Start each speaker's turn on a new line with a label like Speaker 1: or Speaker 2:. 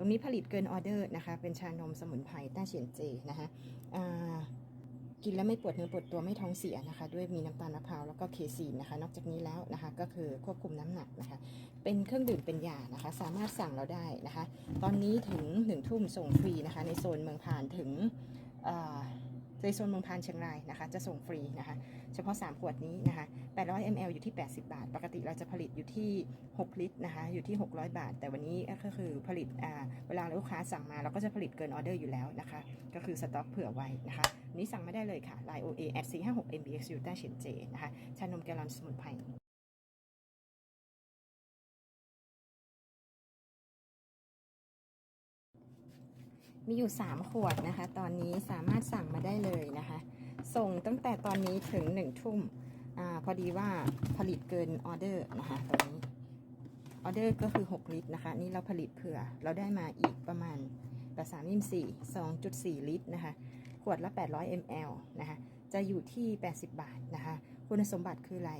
Speaker 1: ตรงนี้ผลิตเกินออเดอร์นะคะ เป็นชานมสมุนไพรต้าเฉียนเจนะคะกินแล้วไม่ปวดเนื้อปวดตัวไม่ท้องเสียนะคะ ด้วยมีน้ำตาลมะพร้าวแล้วก็เคซีนนะคะ นอกจากนี้แล้วนะคะ ก็คือควบคุมน้ำหนักนะคะ เป็นเครื่องดื่มเป็นยานะคะ สามารถสั่งเราได้นะคะ ตอนนี้ถึงหนึ่งทุ่มส่งฟรีนะคะ ในโซนเมืองผ่านถึงอ ในโซนเมืองพานเชียงรายนะคะ จะส่งฟรีนะคะ เฉพาะ 3 ขวดนี้นะคะ 800 ml อยู่ที่ 80 บาท ปกติเราจะผลิตอยู่ที่ 6 ลิตรนะคะ อยู่ที่ 600 บาท แต่วันนี้ก็คือผลิตเวลาลูกค้าสั่งมาเราก็จะผลิตเกินออเดอร์อยู่แล้วนะคะ ก็คือสต็อกเผื่อไว้นะคะ นี้สั่งไม่ได้เลยค่ะ Line OA at 456 mbx u t a เฉียนเจนะคะ ชานมแกลลอนสมุนไพร มีอยู่ 3 ขวดนะคะ ตอนนี้สามารถสั่งมาได้เลยนะคะ ส่งตั้งแต่ตอนนี้ถึง 1 ทุ่มอาพอดีว่าผลิตเกินออเดอร์นะคะตอนนี้ออเดอร์ก็คือ 6 ลิตรนะคะ นี่เราผลิตเผื่อเราได้มาอีกประมาณ8 3 4 2.4ลิตรนะคะ ขวดละ 800 ml นะคะ จะอยู่ที่ 80 บาทนะคะ คุณสมบัติคืออะไร